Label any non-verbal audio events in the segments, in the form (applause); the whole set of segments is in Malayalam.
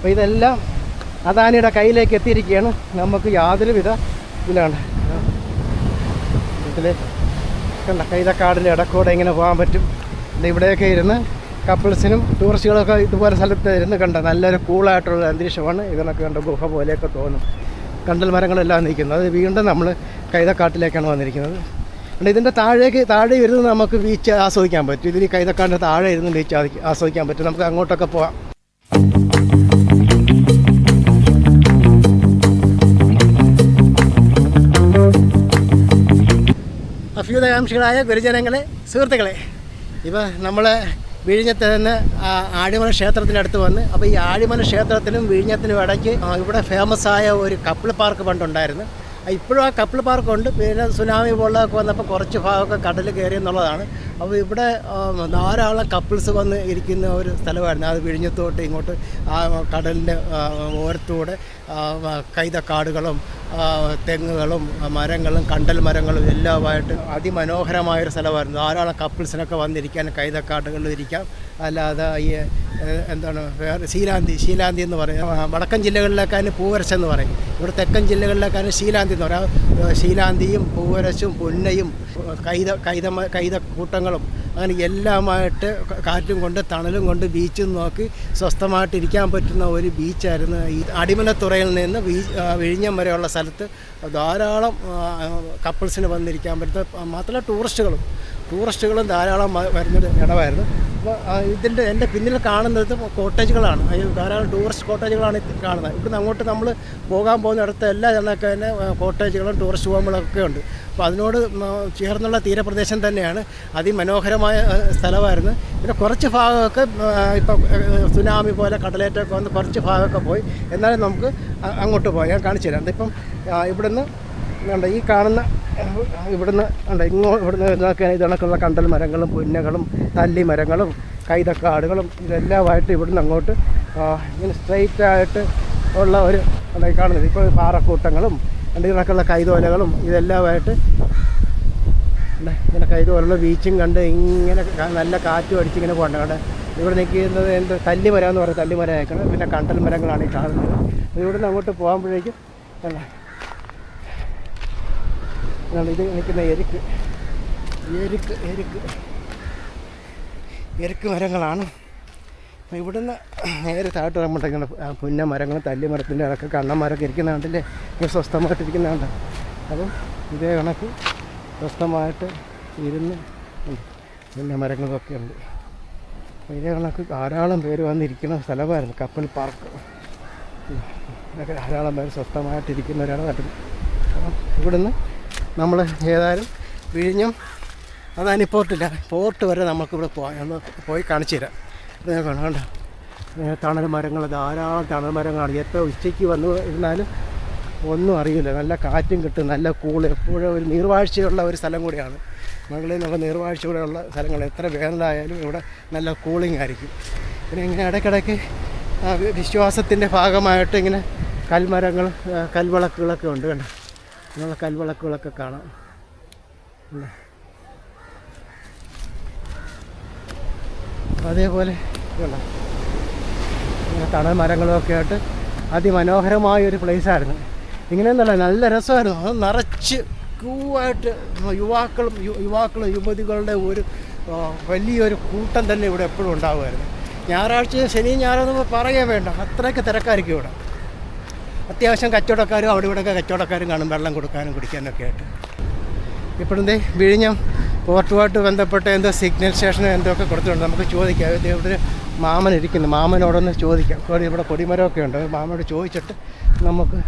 അപ്പോൾ ഇതെല്ലാം അദാനിയുടെ കയ്യിലേക്ക് എത്തിയിരിക്കുകയാണ്. നമുക്ക് യാതൊരു വിധ ഇതിലാണ്. ഇതിൽ കണ്ട കൈതക്കാടിന്റെ ഇടക്കൂടെ ഇങ്ങനെ പോകാൻ പറ്റും. ഇവിടെയൊക്കെ ഇരുന്ന് കപ്പിൾസിനും ടൂറിസ്റ്റുകളൊക്കെ ഇതുപോലെ സ്ഥലത്ത് ഇരുന്ന് കണ്ട നല്ലൊരു കൂളായിട്ടുള്ള അന്തരീക്ഷമാണ്. ഇതിനൊക്കെ കണ്ട ഗുഹ പോലെയൊക്കെ തോന്നും. കണ്ടൽ മരങ്ങളെല്ലാം നിൽക്കുന്നത് അത് വീണ്ടും നമ്മൾ കൈതക്കാട്ടിലേക്കാണ് വന്നിരിക്കുന്നത്. അതുകൊണ്ട് ഇതിന്റെ താഴേക്ക് താഴെ ഇരുന്ന് നമുക്ക് ബീച്ച് ആസ്വദിക്കാൻ പറ്റും. ഇതിൽ കൈതക്കാടിന്റെ താഴെ ഇരുന്ന് ബീച്ച് ആസ്വദിക്കാൻ പറ്റും. നമുക്ക് അങ്ങോട്ടൊക്കെ പോവാം. അഭ്യുദകാംക്ഷികളായ ഗുരുജനങ്ങളെ സുഹൃത്തുക്കളെ ഇപ്പോൾ നമ്മൾ വിഴിഞ്ഞത്ത് നിന്ന് ആ ആഴിമല ക്ഷേത്രത്തിന്റെ അടുത്ത് വന്ന് അപ്പോൾ ഈ ആഴിമല ക്ഷേത്രത്തിനും വിഴിഞ്ഞത്തിനും ഇടയ്ക്ക് ഇവിടെ ഫേമസ് ആയ ഒരു കപ്പിൾ പാർക്ക് പണ്ടുണ്ടായിരുന്നു. ഇപ്പോഴും ആ കപ്പിൾ പാർക്കുണ്ട് പിന്നെ സുനാമി പോലൊക്കെ വന്നപ്പോൾ കുറച്ച് ഭാഗമൊക്കെ കടൽ കയറി എന്നുള്ളതാണ്. അപ്പോൾ ഇവിടെ ധാരാളം കപ്പിൾസ് വന്ന് ഇരിക്കുന്ന ഒരു സ്ഥലമായിരുന്നു. അത് വിഴിഞ്ഞത്തോട്ട് ഇങ്ങോട്ട് ആ കടലിന്റെ ഓരത്തൂടെ കൈതക്കാടുകളും തെങ്ങുകളും മരങ്ങളും കണ്ടൽ മരങ്ങളും എല്ലാമായിട്ട് അതിമനോഹരമായൊരു സ്ഥലമായിരുന്നു. ധാരാളം കപ്പിൾസിനൊക്കെ വന്നിരിക്കാൻ കൈതക്കാട്ടുകളിൽ ഇരിക്കാം. അല്ലാതെ ഈ എന്താണ് വേറെ ശീലാന്തി ശീലാന്തി എന്ന് പറയും. വടക്കൻ ജില്ലകളിലേക്കാണ് പൂവരശം എന്ന് പറയും. ഇവിടെ തെക്കൻ ജില്ലകളിലേക്കാണ് ശീലാന്തി എന്ന് പറയാം. ശീലാന്തിയും പൂവരശും പുന്നയും കൈത കൈത കൈത കൂട്ടങ്ങളും അങ്ങനെ എല്ലാമായിട്ട് കാറ്റും കൊണ്ട് തണലും കൊണ്ട് ബീച്ചും നോക്കി സ്വസ്ഥമായിട്ടിരിക്കാൻ പറ്റുന്ന ഒരു ബീച്ചായിരുന്നു ഈ അടിമലത്തുറയിൽ നിന്ന് ബീച്ച് വിഴിഞ്ഞം വരെയുള്ള സ്ഥലത്ത് ധാരാളം കപ്പിൾസിന് വന്നിരിക്കാൻ പറ്റുന്ന മാത്രമല്ല ടൂറിസ്റ്റുകളും ടൂറിസ്റ്റുകളും ധാരാളം വരുന്നൊരു ഇടമായിരുന്നു. ഇതിന്റെ എന്റെ പിന്നിൽ കാണുന്നത് കോട്ടേജുകളാണ്. ധാരാളം ടൂറിസ്റ്റ് കോട്ടേജുകളാണ് കാണുന്നത്. ഇവിടുന്ന് അങ്ങോട്ട് നമ്മൾ പോകാൻ പോകുന്ന അടുത്ത എല്ലാ ജനങ്ങൾക്ക് തന്നെ കോട്ടേജുകളും ടൂറിസ്റ്റ് ഹോമുകളൊക്കെ ഉണ്ട്. അപ്പോൾ അതിനോട് ചേർന്നുള്ള തീരപ്രദേശം തന്നെയാണ്. അതിമനോഹരമായ സ്ഥലമായിരുന്നു. പിന്നെ കുറച്ച് ഭാഗമൊക്കെ ഇപ്പോൾ സുനാമി പോലെ കടലേറ്റമൊക്കെ വന്ന് കുറച്ച് ഭാഗമൊക്കെ പോയി. എന്നാലും നമുക്ക് അങ്ങോട്ട് പോയി ഞാൻ കാണിച്ചു തരാം ഇപ്പം ഇവിടുന്ന് ഈ കാണുന്ന ഇവിടുന്ന് ഉണ്ട് ഇങ്ങോ ഇവിടുന്ന് ഇതൊക്കെ ഇതണക്കുള്ള കണ്ടൽ മരങ്ങളും പുന്നകളും തല്ലി മരങ്ങളും കൈതക്കാടുകളും ഇതെല്ലാമായിട്ട് ഇവിടുന്ന് അങ്ങോട്ട് ഇങ്ങനെ സ്ട്രെയിറ്റ് ആയിട്ട് ഉള്ള ഒരു കാണുന്നത്. ഇപ്പോൾ പാറക്കൂട്ടങ്ങളും ഉണ്ട് കണക്കുള്ള കൈതോലകളും ഇതെല്ലാമായിട്ട് ഇങ്ങനെ കൈതോലുള്ള ബീച്ചും കണ്ട് ഇങ്ങനെ നല്ല കാറ്റും അടിച്ച് ഇങ്ങനെ പോകണ്ട ഇവിടെ നിൽക്കുന്നത് എന്ത് തല്ലിമരം എന്ന് പറയുന്നത് തല്ലിമരം അയക്കണം പിന്നെ കണ്ടൽ മരങ്ങളാണ് ഈ കാണുന്നത്. ഇവിടുന്ന് അങ്ങോട്ട് പോകുമ്പോഴേക്കും ഇത് നിൽക്കുന്ന എരുക്ക്. എരുക്ക് എരുക്ക്. എരുക്ക് മരങ്ങളാണ്. ഇവിടുന്ന് നേരെ താഴോട്ട് നമ്മുടെ ഇങ്ങനെ പുന്ന മരങ്ങളും തല്ലി മരത്തിന്റെ ഇടയ്ക്ക് കണ്ണന്മാരൊക്കെ ഇരിക്കുന്ന കണ്ടില്ലേ? ഇങ്ങനെ സ്വസ്ഥമായിട്ടിരിക്കുന്ന കണ്ട? അപ്പം ഇതേ കണക്ക് സ്വസ്ഥമായിട്ട് ഇരുന്ന്. പുന്ന മരങ്ങളൊക്കെ ഉണ്ട്. ഇതേ കണക്ക് ധാരാളം പേര് വന്നിരിക്കുന്ന സ്ഥലമായിരുന്നു. കപ്പൽ പാർക്ക്. ഇതൊക്കെ ധാരാളം പേര് സ്വസ്ഥമായിട്ടിരിക്കുന്നവരാണ് കണ്ടത് അപ്പം ഇവിടുന്ന് നമ്മൾ ഏതായാലും വിഴിഞ്ഞും അതാണ് പോർട്ടില്ല പോർട്ട് വരെ നമുക്കിവിടെ പോകാം ഒന്ന് പോയി കാണിച്ചു തരാം. ഇത് കണ്ടോ ഇങ്ങനെ തണൽ മരങ്ങൾ ധാരാളം തണൽ മരങ്ങളാണ്. എപ്പോൾ ഉച്ചയ്ക്ക് വന്നു ഇരുന്നാലും ഒന്നും അറിയില്ല. നല്ല കാറ്റും കിട്ടും നല്ല കൂൾ എപ്പോഴും ഒരു നീർവാഴ്ചയുള്ള ഒരു സ്ഥലം കൂടിയാണ്. മകളിൽ നിന്നുള്ള നീർവാഴ്ച കൂടെയുള്ള സ്ഥലങ്ങൾ. എത്ര വേനലായാലും ഇവിടെ നല്ല കൂളിംഗ് ആയിരിക്കും. പിന്നെ ഇങ്ങനെ ഇടയ്ക്കിടയ്ക്ക് വിശ്വാസത്തിന്റെ ഭാഗമായിട്ട് ഇങ്ങനെ കൽമരങ്ങൾ കൽവിളക്കുകളൊക്കെ ഉണ്ട് കണ്ടോ? അങ്ങനെയുള്ള കൽവിളക്കുകളൊക്കെ കാണാം. അതേപോലെ? ഇങ്ങനെ തണൽ മരങ്ങളൊക്കെ ആയിട്ട് അതിമനോഹരമായ ഒരു പ്ലേസായിരുന്നു. ഇങ്ങനെയൊന്നല്ല നല്ല രസമായിരുന്നു. അത് നിറച്ച് ക്യൂവായിട്ട് യുവാക്കളും യുവാക്കളും യുവതികളുടെ ഒരു വലിയൊരു കൂട്ടം തന്നെ ഇവിടെ എപ്പോഴും ഉണ്ടാകുമായിരുന്നു ഞായറാഴ്ച ശനി ഞായറാഴ്ച പറയാൻ വേണ്ട. അത്രയ്ക്ക് തിരക്കായിരിക്കും ഇവിടെ. അത്യാവശ്യം കച്ചവടക്കാരും അവിടെ ഇവിടെയൊക്കെ കച്ചവടക്കാരും കാണും വെള്ളം കൊടുക്കാനും കുടിക്കാനൊക്കെ ആയിട്ട്. ഇപ്പോഴത്തെ വിഴിഞ്ഞം പോർട്ടുമായിട്ട് ബന്ധപ്പെട്ട എന്തോ സിഗ്നൽ സ്റ്റേഷനോ എന്തോ ഒക്കെ കൊടുത്തിട്ടുണ്ട്. നമുക്ക് ചോദിക്കാം. ഇവിടെ മാമൻ ഇരിക്കുന്നു. മാമനോടൊന്ന് ചോദിക്കാം. ഇവിടെ കൊടിമരമൊക്കെ ഉണ്ട്. മാമനോട് ചോദിച്ചിട്ട് നമുക്ക്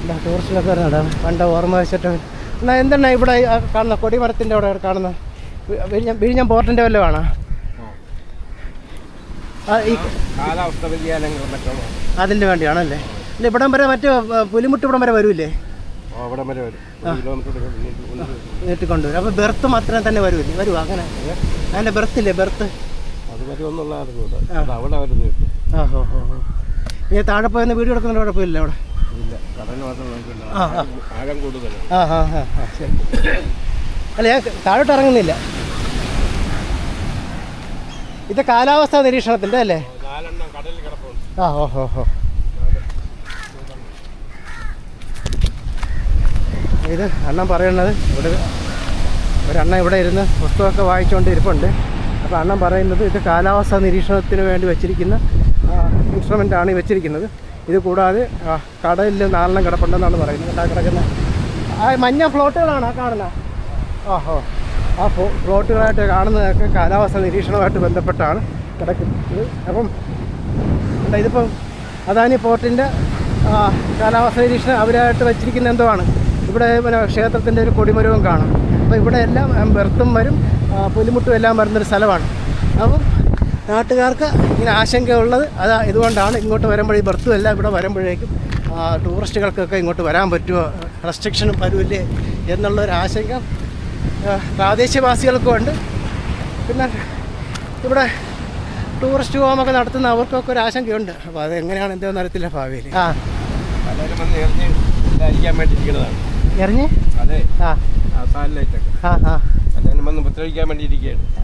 എന്താ ടൂറിസ്റ്റിലൊക്കെ വരുന്നുണ്ട് പണ്ട് ഓർമ്മ വെച്ചിട്ട് എന്നാൽ എന്താണ് ഇവിടെ കാണുന്ന കൊടിമരത്തിന്റെ അവിടെ കാണുന്ന വിഴിഞ്ഞം വിഴിഞ്ഞം പോർട്ടിന്റെ വല്ലതും ആണോ? കാലാവസ്ഥ അതിന് വേണ്ടിയാണല്ലേ? അല്ല ഇവിടം വരെ മറ്റേ പുലിമുട്ട് ഇവിടം വരെ വരൂലേ അവിടെ വരെ വരും. നീട്ടിക്കൊണ്ടുവരും. അപ്പോൾ ബെർത്ത് മാത്രം തന്നെ വരൂല്ലേ വരുമോ അങ്ങനെ? അതിന്റെ ബെർത്തില്ലേ ബെർത്ത് അത് വരുമെന്നുള്ള ഇനി അത് അവിടെ വരുന്നു കിട്ടും ആ ഹോ ഹോ ഹോ. ഈ താഴെ പോയെന്ന് വീട് കിടക്കുന്ന കുഴപ്പമില്ല അവിടെ. ഇല്ല ആഴം കൂടുതലാണ്. ആ ശരി. അല്ല ഞാൻ താഴോട്ട് ഇറങ്ങുന്നില്ല. ഇത് കാലാവസ്ഥ നിരീക്ഷണത്തിന്റെ അല്ലേ? ആ ഓഹോ ഹോ ഇത് അണ്ണൻ പറയുന്നത് ഇവിടെ ഒരു അണ്ണൻ ഇവിടെ ഇരുന്ന് പുസ്തകമൊക്കെ വായിച്ചുകൊണ്ട് ഇരിപ്പുണ്ട് അപ്പോൾ അണ്ണൻ പറയുന്നത് ഇത് കാലാവസ്ഥാ നിരീക്ഷണത്തിന് വേണ്ടി വെച്ചിരിക്കുന്ന ഇൻസ്ട്രുമെന്റാണ് വെച്ചിരിക്കുന്നത്. ഇത് കൂടാതെ കടലിൽ നാലെണ്ണം കിടപ്പുണ്ടെന്നാണ് പറയുന്നത്. കണ്ടാ കിടക്കുന്ന ആ മഞ്ഞ ഫ്ലോട്ടുകളാണ് ആ കാണുന്നത്. ഓഹോ ആ ഫ്ലോട്ടുകളായിട്ട് കാണുന്നതൊക്കെ കാലാവസ്ഥ നിരീക്ഷണവുമായിട്ട് ബന്ധപ്പെട്ടാണ് കിടക്കുന്നത്. അപ്പം. ഇതിപ്പം അദാനി പോർട്ടിന്റെ കാലാവസ്ഥ നിരീക്ഷണം അവരായിട്ട് വച്ചിരിക്കുന്ന എന്തോ ആണ് ഇവിടെ പിന്നെ ക്ഷേത്രത്തിന്റെ ഒരു കൊടിമരവും കാണും. അപ്പോൾ ഇവിടെ എല്ലാം ബെർത്തും വരും പുലിമുട്ടും എല്ലാം വരുന്നൊരു സ്ഥലമാണ്. അപ്പം നാട്ടുകാർക്ക് ഇങ്ങനെ ആശങ്കയുള്ളത് അത് ഇതുകൊണ്ടാണ് ഇങ്ങോട്ട് വരുമ്പോഴേ ബെർത്തും എല്ലാം ഇവിടെ വരുമ്പോഴേക്കും ടൂറിസ്റ്റുകൾക്കൊക്കെ ഇങ്ങോട്ട് വരാൻ പറ്റുമോ? റെസ്ട്രിക്ഷനും വരില്ലേ? എന്നുള്ളൊരു ആശങ്ക പ്രാദേശികവാസികൾക്കും ഉണ്ട്. പിന്നെ ഇവിടെ ടൂറിസ്റ്റ് ഹോമൊക്കെ നടത്തുന്ന അവർക്കൊക്കെ ഒരു ആശങ്കയുണ്ട്. അപ്പോൾ അത് എങ്ങനെയാണ് എന്തോ അറിയത്തില്ല ഭാവിയിൽ. ആ. എറിഞ്ഞ് അതെ.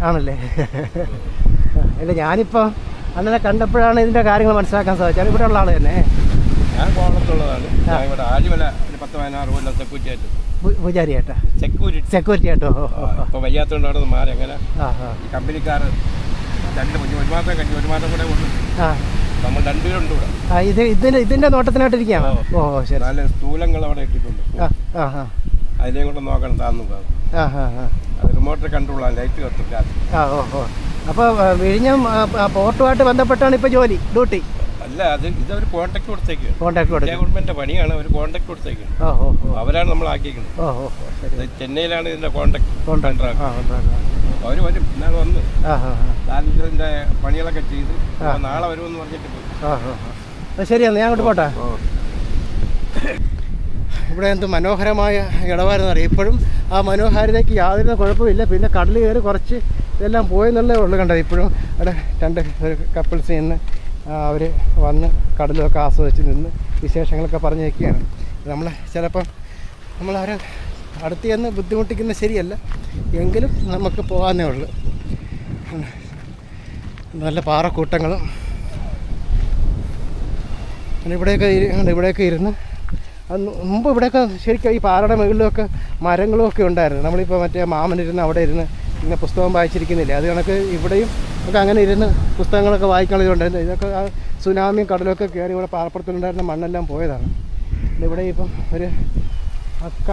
ആണല്ലേ? അല്ല ഞാനിപ്പോൾ അന്നലെ കണ്ടപ്പോഴാണ് ഇതിന്റെ കാര്യങ്ങൾ മനസ്സിലാക്കാൻ സാധിച്ചത്. ഇവിടെ ഉള്ള ആൾ തന്നെ. ഞാൻ കോളത്തുള്ളതാണ് ഇവിടെ ആലുവല ഒരു പത്ത് പതിനാറ് കൊല്ലം സെക്യൂരിറ്റി ആയിട്ട്? പൂ- സെക്യൂരിറ്റി സെക്യൂരിറ്റി. ഇപ്പോൾ വയ്യാത്തതുകൊണ്ട് മാറി അങ്ങനെ കമ്പനിക്കാർ രണ്ട് ഒരു ഒരു മാസം കഴിഞ്ഞു ഒരു മാസം കൂടെ ഉണ്ട് നമ്മൾ രണ്ടുപേരുണ്ട് ഇവിടെ. ആ ഇത് ഇതിന്റെ ഇതിന്റെ നോട്ടത്തിനായിട്ടിരിക്കുകയാണ് ഓ. ശരി. നല്ല സ്ഥൂലങ്ങൾ അവിടെ ഇട്ടിട്ടുണ്ട്. അതിനെയും കൂടെ നോക്കണം താന്നു ലൈറ്റ് കത്തില്ല ആ ഓ ഓ. അപ്പോൾ വിഴിഞ്ഞം പോർട്ടുമായിട്ട് ബന്ധപ്പെട്ടാണ് ഇപ്പോൾ ജോലി ഡ്യൂട്ടി? അല്ല അത് ഇതൊരു കോൺടാക്ട് കൊടുത്തേക്കാണ് കോൺടാക്ട് കൊടുക്കും ഗവൺമെന്റ് പണിയാണ് ഒരു കോൺടാക്ട് കൊടുത്തേക്കാണ് ഓ ഓ ഓ. അവരാണ് നമ്മൾ ആക്കിയിരിക്കുന്നത് ഓ ഓ ഓ ശരി. ഇത് ചെന്നൈയിലാണ് ഇതിന്റെ കോൺടാക്ട് കോൺട്രാക്ട് ആ കോൺട്രാക്ട് അവർ വരും. ഇന്നാൾ വന്ന്. താലൂക്കിന്റെ പണികളൊക്കെ ചെയ്ത് നാളെ വരുമെന്ന് പറഞ്ഞിട്ട് പോയി. ശരി ഞാൻ അങ്ങോട്ട് പോട്ടെ. ഇവിടെ എന്ത് മനോഹരമായ ഇടവാരെന്ന് അറിയാം ഇപ്പോഴും ആ മനോഹാരിതയ്ക്ക് യാതൊരു കുഴപ്പമില്ല പിന്നെ കടൽ കയറി കുറച്ച് ഇതെല്ലാം പോയെന്നുള്ളേ ഉള്ളു കണ്ടത്. ഇപ്പോഴും അവിടെ രണ്ട് കപ്പിൾസ് നിന്ന് അവർ വന്ന് കടലൊക്കെ ആസ്വദിച്ച് നിന്ന് വിശേഷങ്ങളൊക്കെ പറഞ്ഞു വയ്ക്കുകയാണ് നമ്മൾ ചിലപ്പം നമ്മൾ അവരെ അടുത്ത് ചെന്ന് ബുദ്ധിമുട്ടിക്കുന്നത് ശരിയല്ല. എങ്കിലും നമുക്ക് പോകാനേ ഉള്ളൂ. നല്ല പാറക്കൂട്ടങ്ങളും. ഇവിടെയൊക്കെ ഇവിടെയൊക്കെ ഇരുന്ന് മുമ്പ് ഇവിടെയൊക്കെ ശരിക്കും ഈ പാറയുടെ മുകളിലൊക്കെ മരങ്ങളും ഒക്കെ ഉണ്ടായിരുന്നു. നമ്മളിപ്പോൾ മറ്റേ മാമനിരുന്ന് അവിടെ ഇരുന്ന് ഇങ്ങനെ പുസ്തകം വായിച്ചിരിക്കുന്നില്ലേ? അത് കണക്ക് ഇവിടെയും ഒക്കെ അങ്ങനെ ഇരുന്ന് പുസ്തകങ്ങളൊക്കെ വായിക്കാനുള്ളതുണ്ടായിരുന്നു ഇതൊക്കെ ആ സുനാമിയും കടലൊക്കെ കയറി ഇവിടെ പാറപ്പുറത്തുണ്ടായിരുന്ന മണ്ണെല്ലാം പോയതാണ്. ഇവിടെ ഇപ്പം ഒരു അക്ക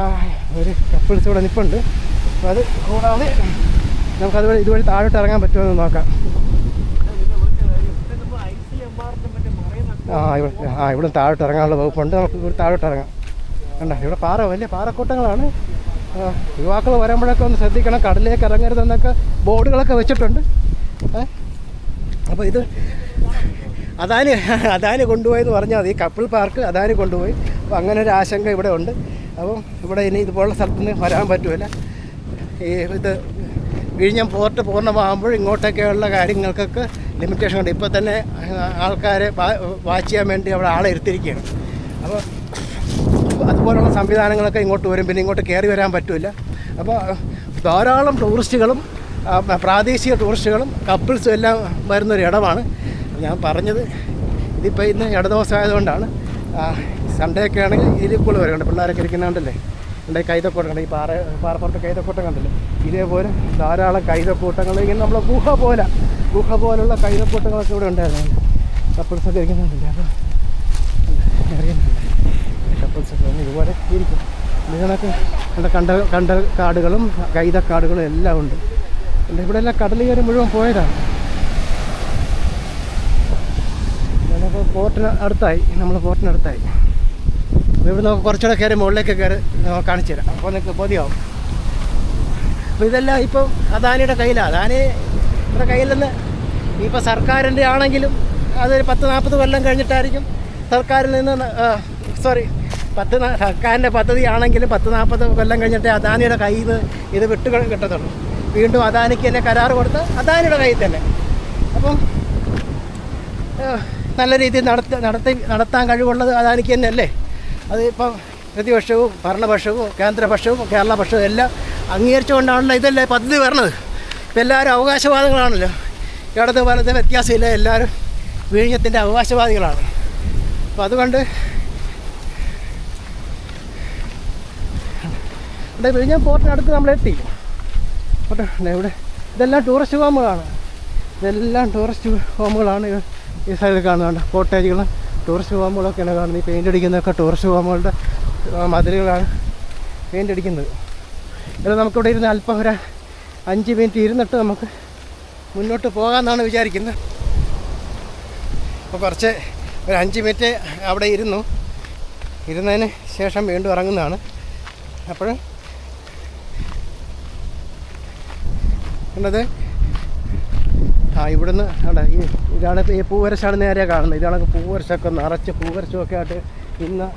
ഒരു കപ്പിൾസ് ഇവിടെ നിൽപ്പുണ്ട് അപ്പോൾ അത് കൂടാതെ നമുക്കത് ഇതുവഴി താഴോട്ട് ഇറങ്ങാൻ പറ്റുമോ എന്ന് നോക്കാം. ആ ഇവിടെ ആ ഇവിടെ താഴോട്ട് ഇറങ്ങാനുള്ള വകുപ്പുണ്ട്. നമുക്ക് ഇവിടെ താഴോട്ട് ഇറങ്ങാം. കണ്ട ഇവിടെ പാറ വലിയ പാറക്കൂട്ടങ്ങളാണ്. യുവാക്കൾ വരുമ്പോഴൊക്കെ ഒന്ന് ശ്രദ്ധിക്കണം. കടലിലേക്ക് ഇറങ്ങരുതെന്നൊക്കെ ബോർഡുകളൊക്കെ വെച്ചിട്ടുണ്ട്. അപ്പോൾ ഇത് അദാനി അദാനി കൊണ്ടുപോയെന്ന് പറഞ്ഞാൽ മതി. കപ്പിൾ പാർക്ക് അദാനി കൊണ്ടുപോയി. അപ്പോൾ അങ്ങനെ ഒരു ആശങ്ക ഇവിടെ ഉണ്ട്. അപ്പം ഇവിടെ ഇനി ഇതുപോലുള്ള സ്ഥലത്തുനിന്ന് വരാൻ പറ്റുമല്ല ഈ ഇത് വിഴിഞ്ഞം പോർട്ട് പൂർണമാകുമ്പോൾ ഇങ്ങോട്ടൊക്കെയുള്ള കാര്യങ്ങൾക്കൊക്കെ ലിമിറ്റേഷൻ ഉണ്ട്. ഇപ്പോൾ തന്നെ ആൾക്കാരെ വാച്ച് ചെയ്യാൻ വേണ്ടി അവിടെ ആളെ ഇരുത്തിയിരിക്കുകയാണ്. അപ്പോൾ അതുപോലുള്ള സംവിധാനങ്ങളൊക്കെ ഇങ്ങോട്ട് വരും. പിന്നെ ഇങ്ങോട്ട് കയറി വരാൻ പറ്റില്ല അപ്പോൾ ധാരാളം ടൂറിസ്റ്റുകളും പ്രാദേശിക ടൂറിസ്റ്റുകളും കപ്പിൾസും എല്ലാം വരുന്നൊരു ഇടമാണ്. ഞാൻ പറഞ്ഞത് ഇതിപ്പോൾ ഇന്ന് ഇടദിവസം ആയതുകൊണ്ടാണ് സൺഡേ ഒക്കെ ആണെങ്കിൽ ഇതിൽ കൂടുതൽ വരുന്നുണ്ട് പിള്ളേരൊക്കെ ഇരിക്കുന്നുണ്ടല്ലേ? എന്റെ കൈതക്കൂട്ടം കണ്ടു? ഈ പാറ പാറപ്പുറത്ത് കൈതക്കൂട്ടം കണ്ടില്ലേ? ഇതേപോലെ ധാരാളം കൈതക്കൂട്ടങ്ങൾ. ഇങ്ങനെ നമ്മളെ ഗുഹ പോലെ ഗുഹ പോലുള്ള കൈതക്കൂട്ടങ്ങളൊക്കെ ഇവിടെ ഉണ്ടായിരുന്നു. കപ്പിൾസൊക്കെ ഇരിക്കുന്നുണ്ടല്ലേ? അപ്പോൾ കപ്പിൾസൊക്കെ ഇതുപോലെ ഇരിക്കും. ഇതിനൊക്കെ കണ്ട കണ്ട കാടുകളും കൈതക്കാടുകളും എല്ലാം ഉണ്ട്. എന്റെ ഇവിടെ എല്ലാം കടൽ കയറി മുഴുവൻ പോയതാണ്. ഞാനപ്പോൾ പോർട്ടിന് അടുത്തായി. നമ്മൾ പോർട്ടിന് അടുത്തായി. അപ്പോൾ ഇവിടെ നമുക്ക് കുറച്ചുകൂടെ കയറി മുകളിലേക്ക് കയറി കാണിച്ചു തരാം. അപ്പോൾ നിങ്ങൾക്ക് ബോധ്യമാവും. അപ്പോൾ ഇതെല്ലാം ഇപ്പം അദാനിയുടെ കയ്യിലാണ്. അദാനി ഇവിടെ കയ്യിൽ നിന്ന് ഇപ്പോൾ സർക്കാരിന്റെ ആണെങ്കിലും അതൊരു പത്ത് നാൽപ്പത് കൊല്ലം കഴിഞ്ഞിട്ടായിരിക്കും സർക്കാരിൽ നിന്ന് സോറി പത്ത് സർക്കാരിന്റെ പദ്ധതി ആണെങ്കിലും പത്ത് നാൽപ്പത് കൊല്ലം കഴിഞ്ഞിട്ടേ അദാനിയുടെ കയ്യിൽ നിന്ന് ഇത് വിട്ട് കിട്ടത്തുള്ളൂ. വീണ്ടും അദാനിക്ക് തന്നെ കരാർ കൊടുത്ത് അദാനിയുടെ കയ്യിൽ തന്നെ. അപ്പോൾ നല്ല രീതിയിൽ നടത്ത നടത്തി നടത്താൻ കഴിവുള്ളത് അദാനിക്ക് തന്നെയല്ലേ അത് ഇപ്പം പ്രതിപക്ഷവും ഭരണപക്ഷവും കേന്ദ്രപക്ഷവും കേരളപക്ഷവും എല്ലാം അംഗീകരിച്ചുകൊണ്ടാണല്ലോ ഇതല്ലേ പദ്ധതി വരണത്. ഇപ്പം എല്ലാവരും അവകാശവാദികളാണല്ലോ. ഇടത് വലത് വ്യത്യാസമില്ല എല്ലാവരും വിഴിഞ്ഞത്തിന്റെ അവകാശവാദികളാണ്. അപ്പം അതുകൊണ്ട് വിഴിഞ്ഞം പോർട്ടിനടുത്ത് നമ്മൾ എത്തി പോട്ടെ ഇവിടെ. ഇതെല്ലാം ടൂറിസ്റ്റ് ഹോമുകളാണ് ഇതെല്ലാം ടൂറിസ്റ്റ് ഹോമുകളാണ് ഈ- സൈഡിൽ കാണുന്നുണ്ട് കോട്ടേജുകളും ടൂറിസ്റ്റ് ഹോമുകളൊക്കെയാണ് കാണുന്നത്. ഈ പെയിന്റ് അടിക്കുന്നതൊക്കെ ടൂറിസ്റ്റ് ഹോമുകളുടെ മതിലുകളാണ് പെയിന്റ് അടിക്കുന്നത്. ഇത് നമുക്കിവിടെ ഇരുന്ന് അല്പം ഒരു അഞ്ച് മിനിറ്റ് ഇരുന്നിട്ട് നമുക്ക് മുന്നോട്ട് പോകാമെന്നാണ് വിചാരിക്കുന്നത്. അപ്പോൾ കുറച്ച് ഒരു അഞ്ച് മിനിറ്റ് അവിടെ ഇരുന്നു. ഇരുന്നതിന് ശേഷം വീണ്ടും ഇറങ്ങുന്നതാണ്. അപ്പോൾ കണ്ടത് ആ ഇവിടുന്ന് അവിടെ ഈ ഇതാണ് ഈ പൂവരശാണ് നേരെ കാണുന്നത്. ഇതാണ് പൂവരശമൊക്കെ നിറച്ച് പൂവരശമൊക്കെ ആയിട്ട് ഇന്ന്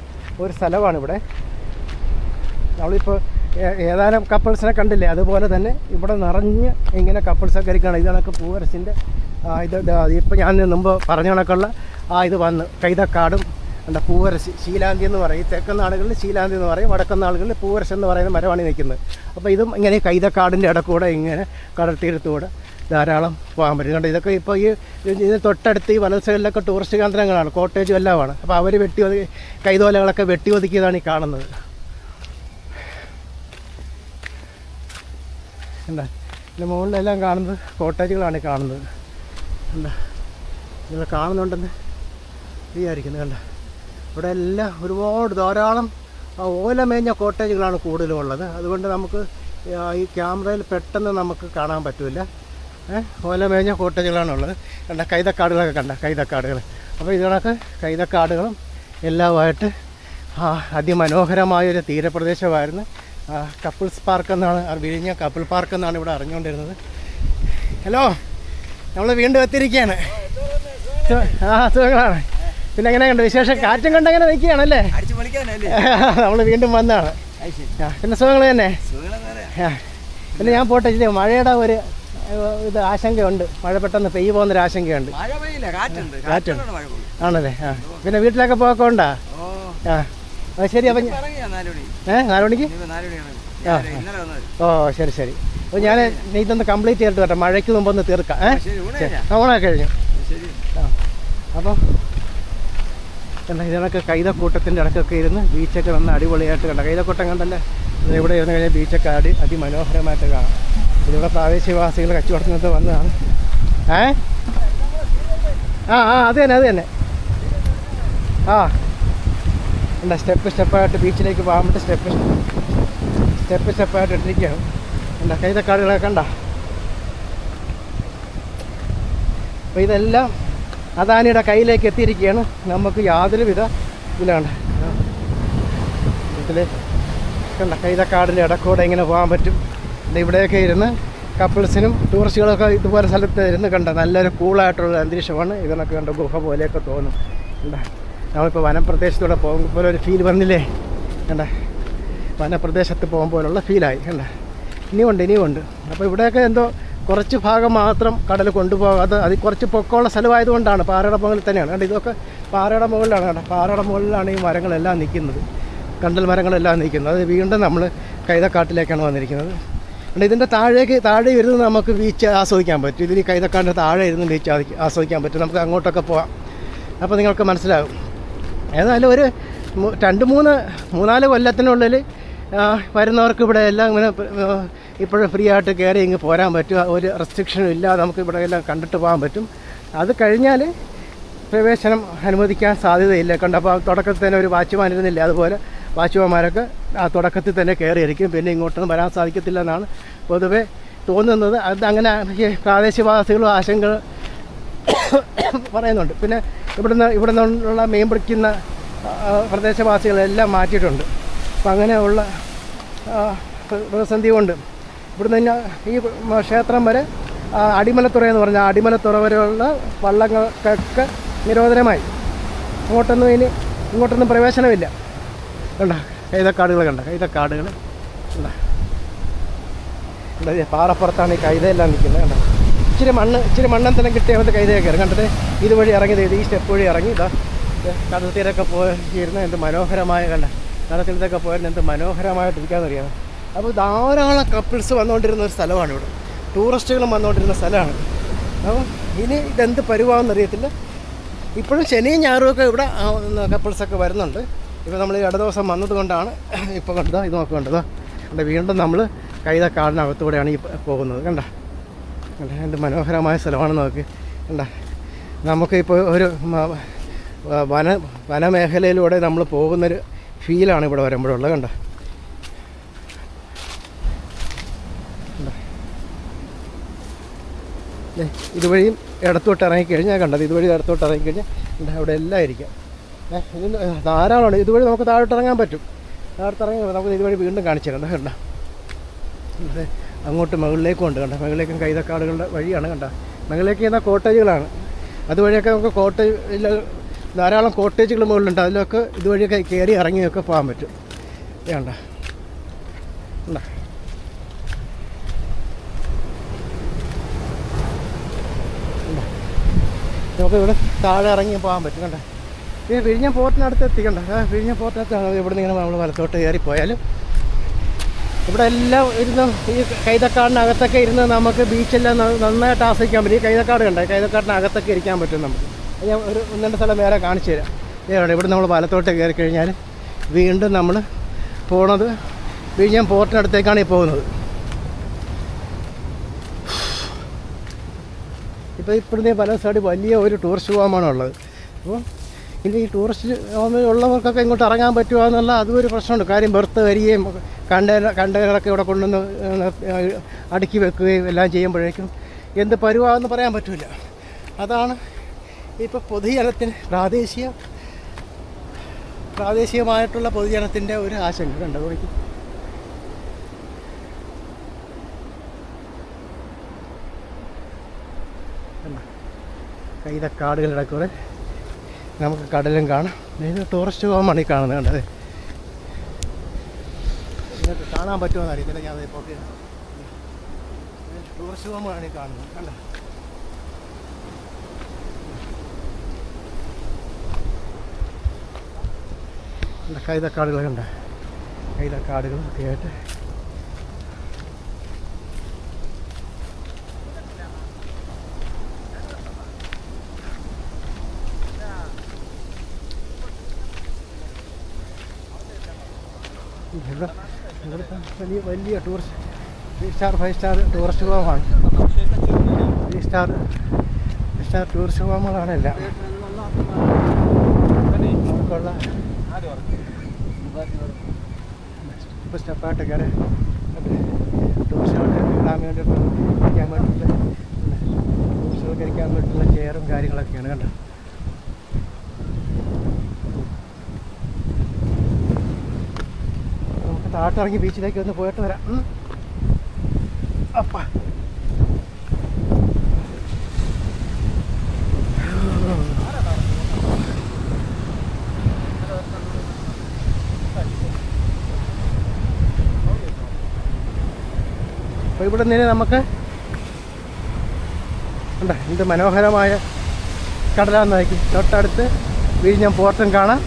ഒരു സ്ഥലമാണ് ഇവിടെ. നമ്മളിപ്പോൾ ഏതാനും കപ്പിൾസിനെ കണ്ടില്ലേ? അതുപോലെ തന്നെ ഇവിടെ നിറഞ്ഞ് ഇങ്ങനെ കപ്പിൾസൊക്കെ ഇരിക്കുകയാണ്. ഇതാണൊക്കെ പൂവരശിന്റെ ഇത് ഇപ്പം ഞാൻ മുമ്പ് പറഞ്ഞ കണക്കുള്ള ആ ഇത് വന്ന് കൈതക്കാടും എന്താ പൂവരശി ശീലാന്തി എന്ന് പറയും. തെക്കൻ നാടുകളിൽ ശീലാന്തി എന്ന് പറയും. വടക്കൻ നാടുകളിൽ പൂവരശ് എന്ന് പറയുന്ന മരമാണ് നിൽക്കുന്നത്. അപ്പോൾ ഇതും ഇങ്ങനെ കൈതക്കാടിന്റെ ഇടക്കൂടെ ഇങ്ങനെ കടൽ തീരത്തൂടെ ധാരാളം പോകാൻ പറ്റും കണ്ടോ ഇതൊക്കെ ഇപ്പോൾ ഈ ഇതിന് തൊട്ടടുത്ത് ഈ വലത് ടൂറിസ്റ്റ് കേന്ദ്രങ്ങളാണ്. കോട്ടേജും എല്ലാമാണ്. അപ്പോൾ അവർ വെട്ടി ഒതുക്കി കൈതോലകളൊക്കെ വെട്ടി ഒതുക്കിയതാണ് ഈ കാണുന്നത്. എന്താ? ഇതിന്റെ മുകളിലെല്ലാം കാണുന്നത് കോട്ടേജുകളാണ് കാണുന്നത്. എന്താ? നിങ്ങൾ കാണുന്നുണ്ടെന്ന് വിചാരിക്കുന്നു കണ്ട? ഇവിടെ എല്ലാം ഒരുപാട് ധാരാളം ഓലമേഞ്ഞ കോട്ടേജുകളാണ് കൂടുതലും ഉള്ളത് അതുകൊണ്ട് നമുക്ക് ഈ ക്യാമറയിൽ പെട്ടെന്ന് നമുക്ക് കാണാൻ പറ്റില്ല ഏഹ് കോട്ടേജുകളാണുള്ളത്. കണ്ട കൈതക്കാടുകളൊക്കെ കണ്ട കൈതക്കാടുകൾ. അപ്പോൾ ഇതിനൊക്കെ കൈതക്കാടുകളും എല്ലാമായിട്ട് ആ അതിമനോഹരമായൊരു തീരപ്രദേശമായിരുന്നു. കപ്പിൾസ് പാർക്ക് എന്നാണ് ആ വിഴിഞ്ഞ കപ്പിൾ പാർക്ക് എന്നാണ് ഇവിടെ അറിഞ്ഞുകൊണ്ടിരുന്നത്. ഹലോ നമ്മൾ വീണ്ടും എത്തിയിരിക്കുകയാണ്. ആ സുഖങ്ങളാണ്. പിന്നെ എങ്ങനെ കണ്ട് വിശേഷം? കാറ്റും കണ്ട് അങ്ങനെ നിൽക്കുകയാണല്ലേ? (laughs) നമ്മൾ വീണ്ടും വന്നതാണ്. പിന്നെ സുഖങ്ങൾ തന്നെ? പിന്നെ ഞാൻ പോട്ടെ ഇച്ചിരി മഴയുടെ ഒരു ഇത് ആശങ്കയുണ്ട്. മഴ പെട്ടെന്ന് പെയ്യ് പോകുന്നൊരു ആശങ്കയുണ്ട്. കാറ്റുണ്ട്. ആണല്ലേ? ആ പിന്നെ വീട്ടിലൊക്കെ പോയൊക്കെ ഉണ്ടാ? ആ അത് ശരി അപ്പം ഏ നാല് മണിക്ക് ആ, ഓ ശരി ശരി. അപ്പോൾ ഞാൻ നീ ഇതൊന്ന് കംപ്ലീറ്റ് ചെയ്തിട്ട് വരട്ടെ. മഴയ്ക്ക് മുമ്പ് ഒന്ന് തീർക്കാം. ഏ? ശരി കഴിഞ്ഞു? ആ? ആ, ഊണൊക്കെ കഴിഞ്ഞു ശരി ആ അപ്പം കണ്ട? ഇതൊക്കെ കൈതക്കൂട്ടത്തിന്റെ ഇടയ്ക്കൊക്കെ ഇരുന്ന് ബീച്ചൊക്കെ വന്ന് അടിപൊളിയായിട്ട് കണ്ട? കൈതക്കൂട്ടം കണ്ടല്ലേ? ഇവിടെ ഇരുന്ന് കഴിഞ്ഞാൽ ബീച്ചൊക്കെ അടി അതിമനോഹരമായിട്ട് കാണാം. ഇതിവിടെ പ്രാദേശികവാസികൾ കച്ചവടത്തിനകത്ത് വന്നതാണ്. ഏ? ആ ആ അത് തന്നെ അത് തന്നെ. ആ. എന്താ സ്റ്റെപ്പ് സ്റ്റെപ്പായിട്ട് ബീച്ചിലേക്ക് പോകാൻ സ്റ്റെപ്പ് സ്റ്റെപ്പ് സ്റ്റെപ്പായിട്ട് ഇട്ടിരിക്കുകയാണ്. എന്താ കൈതക്കാടുകളൊക്കെ കണ്ട? അപ്പോൾ ഇതെല്ലാം അദാനിയുടെ കയ്യിലേക്ക് എത്തിയിരിക്കുകയാണ്. നമുക്ക് യാതൊരു വിധ ഇതിലാണ് ഇതിൽ കണ്ട കൈതക്കാടിന്റെ ഇടക്കൂടെ ഇങ്ങനെ പോകാൻ പറ്റും. ഇവിടെയൊക്കെ ഇരുന്ന് കപ്പിൾസിനും ടൂറിസ്റ്റുകളൊക്കെ ഇതുപോലെ സ്ഥലത്ത് ഇരുന്ന് കണ്ട നല്ലൊരു കൂളായിട്ടുള്ള അന്തരീക്ഷമാണ്. ഇതിനൊക്കെ കണ്ട ഗുഹ പോലെയൊക്കെ തോന്നും. കണ്ട? നമ്മളിപ്പോൾ വനപ്രദേശത്തൂടെ പോകുമ്പോൾ ഒരു ഫീൽ വന്നില്ലേ? കണ്ട? വനപ്രദേശത്ത് പോകുമ്പോഴുള്ള ഫീലായി കണ്ട? ഇനിയുണ്ട് ഇനിയുണ്ട്. അപ്പോൾ ഇവിടെയൊക്കെ എന്തോ കുറച്ച് ഭാഗം മാത്രം കടൽ കൊണ്ടുപോകാതെ അത് കുറച്ച് പൊക്കമുള്ള സ്ഥലമായതുകൊണ്ടാണ് പാറയുടെ മുകളിൽ തന്നെയാണ്. കണ്ട് ഇതൊക്കെ പാറയുടെ മുകളിലാണ് കണ്ട പാറയുടെ മുകളിലാണ് ഈ മരങ്ങളെല്ലാം നിൽക്കുന്നത്. കണ്ടൽ മരങ്ങളെല്ലാം നിൽക്കുന്നത്. അത് വീണ്ടും നമ്മൾ കൈതക്കാട്ടിലേക്കാണ് വന്നിരിക്കുന്നത്. കണ്ട് ഇതിന്റെ താഴേക്ക് താഴെ ഇരുന്ന് നമുക്ക് ബീച്ച് ആസ്വദിക്കാൻ പറ്റും. ഇതിന് കൈതക്കാടിന്റെ താഴെ ഇരുന്ന് ബീച്ച് ആസ്വദിക്ക- ആസ്വദിക്കാൻ പറ്റും. നമുക്ക് അങ്ങോട്ടൊക്കെ പോകാം അപ്പോൾ നിങ്ങൾക്ക് മനസ്സിലാകും. ഏതായാലും ഒരു രണ്ട് മൂന്ന് മൂന്നാൽ കൊല്ലത്തിനുള്ളിൽ വരുന്നവർക്ക് ഇവിടെ എല്ലാം ഇങ്ങനെ ഇപ്പോഴും ഫ്രീ ആയിട്ട് കയറി ഇങ്ങ് പോരാൻ പറ്റും ഒരു റെസ്ട്രിക്ഷനും ഇല്ലാതെ നമുക്ക് ഇവിടെ എല്ലാം കണ്ടിട്ട് പോകാൻ പറ്റും. അത് കഴിഞ്ഞാൽ പ്രവേശനം അനുവദിക്കാൻ സാധ്യതയില്ല. കണ്ടപ്പോൾ തുടക്കത്തിൽ തന്നെ ഒരു വാച്ച്മാൻ ഇരുന്നില്ല? അതുപോലെ വാച്ച്മാന്മാരൊക്കെ ആ തുടക്കത്തിൽ തന്നെ കയറിയിരിക്കും പിന്നെ ഇങ്ങോട്ടൊന്നും വരാൻ സാധിക്കത്തില്ല എന്നാണ് പൊതുവെ തോന്നുന്നത്. അത് അങ്ങനെ പ്രാദേശികവാസികളും ആശങ്ക പറയുന്നുണ്ട്. പിന്നെ ഇവിടുന്ന് ഇവിടെ നിന്നുള്ള മീൻ പിടിക്കുന്ന പ്രദേശവാസികളെല്ലാം മാറ്റിയിട്ടുണ്ട്. അപ്പം അങ്ങനെയുള്ള പ്രതിസന്ധി കൊണ്ട് ഇവിടുന്ന് തന്നെ ഈ ക്ഷേത്രം വരെ അടിമലത്തുറ എന്ന് പറഞ്ഞാൽ അടിമലത്തുറ വരെയുള്ള വള്ളങ്ങൾക്കൊക്കെ നിരോധനമായി. അങ്ങോട്ടൊന്നും ഇനി ഇങ്ങോട്ടൊന്നും പ്രവേശനമില്ല. കണ്ട? കൈതക്കാടുകൾ കണ്ട? കൈതക്കാടുകൾ കണ്ട? കണ്ടത് പാറപ്പുറത്താണ് ഈ കൈതയെല്ലാം നിൽക്കുന്നത്. കണ്ട? ഇച്ചിരി മണ്ണ് ഇച്ചിരി മണ്ണം തന്നെ കിട്ടിയ മതി കൈതയൊക്കെ. ഇറങ്ങി കണ്ടത് ഇതുവഴി ഇറങ്ങി ദേ ഈ സ്റ്റെപ്പ് വഴി ഇറങ്ങി. ഇതാ കടൽ തീരൊക്കെ പോയിരുന്ന എന്ത് മനോഹരമായ കണ്ട? കടൽ തീരത്തൊക്കെ പോയിരുന്ന എന്ത് മനോഹരമായിട്ട് ഇരിക്കാമെന്നറിയാം അപ്പോൾ ധാരാളം കപ്പിൾസ് വന്നുകൊണ്ടിരുന്ന ഒരു സ്ഥലമാണ് ഇവിടെ. ടൂറിസ്റ്റുകളും വന്നുകൊണ്ടിരുന്ന സ്ഥലമാണ്. അപ്പം ഇനി ഇതെന്ത് പരുവാന്ന് അറിയത്തില്ല. ഇപ്പോഴും ശനിയും ഞായറും ഒക്കെ ഇവിടെ കപ്പിൾസൊക്കെ വരുന്നുണ്ട്. ഇപ്പോൾ നമ്മൾ ഈ ഇട ദിവസം വന്നത് കൊണ്ടാണ് ഇപ്പോൾ കണ്ടതാ ഇത് നോക്കേണ്ടതാ കണ്ട വീണ്ടും നമ്മൾ കൈത കാടിനകത്തൂടെയാണ് ഈ പോകുന്നത്. കണ്ട? കണ്ട എന്ത് മനോഹരമായ സ്ഥലമാണ് നോക്ക്. കണ്ട? നമുക്കിപ്പോൾ ഒരു വന വനമേഖലയിലൂടെ നമ്മൾ പോകുന്നൊരു ഫീലാണ് ഇവിടെ വരുമ്പോഴുള്ളത്. കണ്ട? ഇതുവഴിയും ഇടത്തോട്ട് ഇറങ്ങിക്കഴിഞ്ഞാൽ കണ്ടത്. ഇതുവഴി ഇടത്തോട്ട് ഇറങ്ങിക്കഴിഞ്ഞാൽ അവിടെ എല്ലാം ഇരിക്കാം ഇത് ധാരാളമാണ് ഇതുവഴി നമുക്ക് താഴോട്ട് ഇറങ്ങാൻ പറ്റും. താഴോട്ട് ഇറങ്ങി നമുക്ക് ഇതുവഴി വീണ്ടും കാണിച്ചു തരണ്ട കണ്ട? അങ്ങോട്ട് മുകളിലേക്കും ഉണ്ട് കണ്ട? മുകളിലേക്കും കൈതക്കാടുകളുടെ വഴിയാണ് കണ്ട? മുകളിലേക്ക് ചെയ്യുന്ന കോട്ടേജുകളാണ്. അതുവഴിയൊക്കെ നമുക്ക് കോട്ടേജിൽ ധാരാളം കോട്ടേജുകൾ മുകളിലുണ്ട്. അതിലൊക്കെ ഇതുവഴിയൊക്കെ കയറി ഇറങ്ങിയൊക്കെ പോകാൻ പറ്റും. വേണ്ട കണ്ട കണ്ട നമുക്ക് ഇവിടെ താഴെ ഇറങ്ങി പോകാൻ പറ്റും കണ്ടേ? ഈ വിഴിഞ്ഞ പോർട്ടിനടുത്ത് എത്തിക്കണ്ട. വിഴിഞ്ഞ പോർട്ടിനടുത്താണ് ഇവിടെ നിന്ന് നമ്മൾ വലത്തോട്ട് കയറി പോയാലും. ഇവിടെ എല്ലാം ഇരുന്ന് ഈ കൈതക്കാടിനകത്തൊക്കെ ഇരുന്ന് നമുക്ക് ബീച്ചെല്ലാം നന്നായിട്ട് ആസ്വദിക്കാൻ പറ്റും. ഈ കൈതക്കാട് കണ്ടേ? കൈതക്കാടിനകത്തൊക്കെ ഇരിക്കാൻ പറ്റും നമുക്ക്. ഞാൻ ഒരു ഒന്ന് സ്ഥലം വേറെ കാണിച്ചു തരാം. ഇതാണ് ഇവിടെ നമ്മൾ വലത്തോട്ട് കയറി കഴിഞ്ഞാൽ വീണ്ടും നമ്മൾ പോണത് വിഴിഞ്ഞം പോർട്ടിനടുത്തേക്കാണ് ഈ പോകുന്നത്. ഇപ്പോൾ ഇപ്പോഴത്തെ പല സൈഡ് വലിയ ഒരു ടൂറിസ്റ്റ് ഹോമാണ് ഉള്ളത് അപ്പോൾ ഇനി ഈ ടൂറിസ്റ്റ് ഹോമിൽ ഉള്ളവർക്കൊക്കെ ഇങ്ങോട്ട് ഇറങ്ങാൻ പറ്റുമോ എന്നുള്ള അതും ഒരു പ്രശ്നമുണ്ട്. കാര്യം ബെർത്ത് വരികയും കണ്ടെയ്നർ കണ്ടെയ്നറൊക്കെ ഇവിടെ കൊണ്ടുവന്ന് അടുക്കി വെക്കുകയും എല്ലാം ചെയ്യുമ്പോഴേക്കും എന്ത് പരുവാന്ന് പറയാൻ പറ്റില്ല അതാണ് ഇപ്പോൾ പൊതുജനത്തിന് പ്രാദേശിക പ്രാദേശികമായിട്ടുള്ള പൊതുജനത്തിന്റെ ഒരു ആശങ്ക കണ്ടോ നോക്കി കാടുകളുടെ കൂടെ നമുക്ക് കടലും കാണാം. ഇത് ടൂറിസ്റ്റ് ഹോമാണ് ഈ കാണുന്നത് കണ്ടത് നിങ്ങൾക്ക് കാണാൻ പറ്റുമോ എന്ന് അറിയത്തില്ല. ഞാൻ ടൂറിസ്റ്റ് ഹോമാണ് ഈ കാണുന്നത്. കണ്ട? കൈതക്കാടുകൾ കണ്ട കൈതക്കാടുകൾ ഒക്കെ ആയിട്ട് ഇവിടെ ഇവിടുത്തെ വലിയ വലിയ tourist three star five star tourist ഹോമാണ് three star three star tourist ഹോമുകളാണ് എല്ലാം. നമുക്കുള്ള ഇപ്പോൾ സ്റ്റെപ്പായിട്ട് കയറി. ടൂറിസ്റ്റുകൾക്ക് ഇടാൻ വേണ്ടി ഇരിക്കാൻ വേണ്ടിയിട്ടുള്ള ടൂറിസ്റ്റുകൾക്ക് ഇരിക്കാൻ വേണ്ടിയിട്ടുള്ള ചെയറും കാര്യങ്ങളൊക്കെയാണ് കണ്ടോ നമുക്ക് താട്ടിറങ്ങി ബീച്ചിലേക്ക് ഒന്ന് പോയിട്ട് വരാം. അപ്പ. ഇവിടെ നിന്ന് നമുക്ക് ഉണ്ട് എന്ത് മനോഹരമായ കടലാന്ന് നോക്കി തൊട്ടടുത്ത് വിഴിഞ്ഞം പോർട്ടും കാണാം.